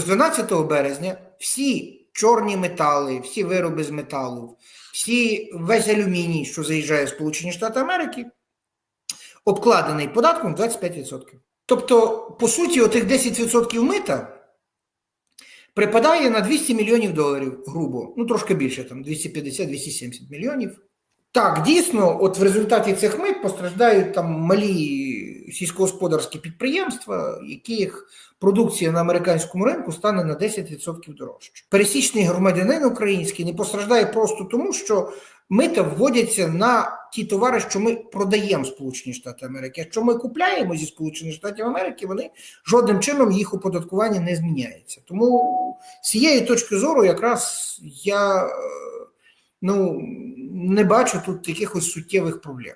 з 12 березня всі чорні метали, всі вироби з металу, всі, весь алюміній, що заїжджає в Сполучені Штати Америки, обкладений податком 25%. Тобто, по суті, отих 10% мита припадає на 200 мільйонів доларів, грубо, ну трошки більше, там 250-270 мільйонів. Так, дійсно, от в результаті цих мит постраждають там малі сільськогосподарські підприємства, яких продукція на американському ринку стане на 10% дорожче. Пересічний громадянин український не постраждає просто тому, що мита вводяться на ті товари, що ми продаємо Сполучені Штати Америки. Якщо ми купляємо зі Сполучених Штатів Америки, вони жодним чином їх оподаткування не зміняється. Тому з цієї точки зору, якраз я е, ну, не бачу тут якихось суттєвих проблем.